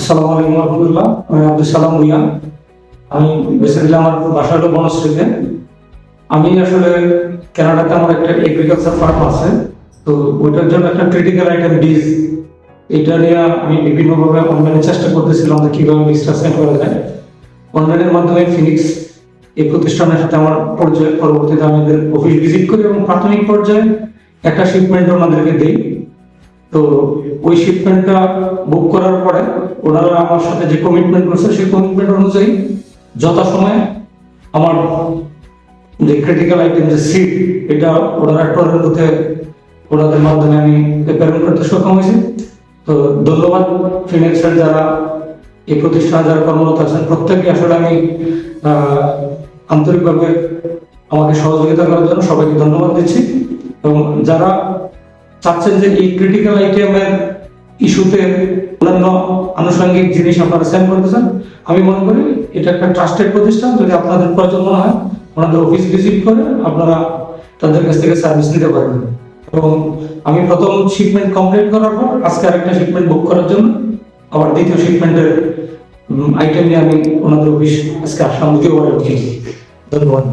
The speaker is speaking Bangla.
আসসালামু আলাইকুম আমি আব্দুল সালাম ভুইয়া। আমি বেসিক্যালি আমার বাসা হলো বনশ্রীতে। আমি আসলে কানাডাতে আমার একটা এগ্রিকালচার ফার্ম আছে। তো ওইটার জন্য একটা ক্রিটিক্যাল আইটেম বীজ এটা নিয়ে আমি বিভিন্নভাবে অনলাইনে চেষ্টা করতেছিলাম যে কীভাবে বীজটা সেন্ড করা যায়। অনলাইনের মাধ্যমে ফিনিক্স এই প্রতিষ্ঠানের সাথে আমার পরিচয়, পরবর্তীতে আমি এদের অফিস ভিজিট করি এবং প্রাথমিক পর্যায়ে একটা শিপমেন্ট ওনাদেরকে দিই তো ওই শিপমেন্টটা বুক করার পরে ওনারা আমার সাথে যে কমিটমেন্ট করছে, সেই কমিটমেন্ট অনুযায়ী যথাসময়ে আমার যে ক্রিটিক্যাল আইটেম যে সিট এটা ওনারা টরেন্টোতে ওনাদের মাধ্যমে আমি প্রেরণ করতে সক্ষম হয়েছি। তো ধন্যবাদ ফিনিক্সের যারা এই প্রতিষ্ঠানে যারা কর্মরত আছেন, প্রত্যেককে আসলে আমি আন্তরিকভাবে আমাকে সহযোগিতা করার জন্য সবাইকে ধন্যবাদ দিচ্ছি। এবং যারা চাচ্ছেন যে এই ক্রিটিক্যাল আইটেমের ইস্যুতে অন্যান্য আনুষঙ্গিক জিনিস আপনারা সেন্ড করতেছেন। আমি মনে করি এটা একটা ট্রাস্টেড প্রতিষ্ঠান, যদি আপনাদের প্রয়োজন মনে হয়, ওনাদের অফিস ভিজিট করে আপনারা তাদের কাছ থেকে সার্ভিস নিতে পারবেন। এবং আমি প্রথম শিপমেন্ট কমপ্লিট করার পর, আজকে আরেকটা শিপমেন্ট বুক করার জন্য, আবার দ্বিতীয় শিপমেন্টের আইটেম নিয়ে আমি ওনাদের অফিস আজকে আসলাম দ্বিতীয়বার ধন্যবাদ।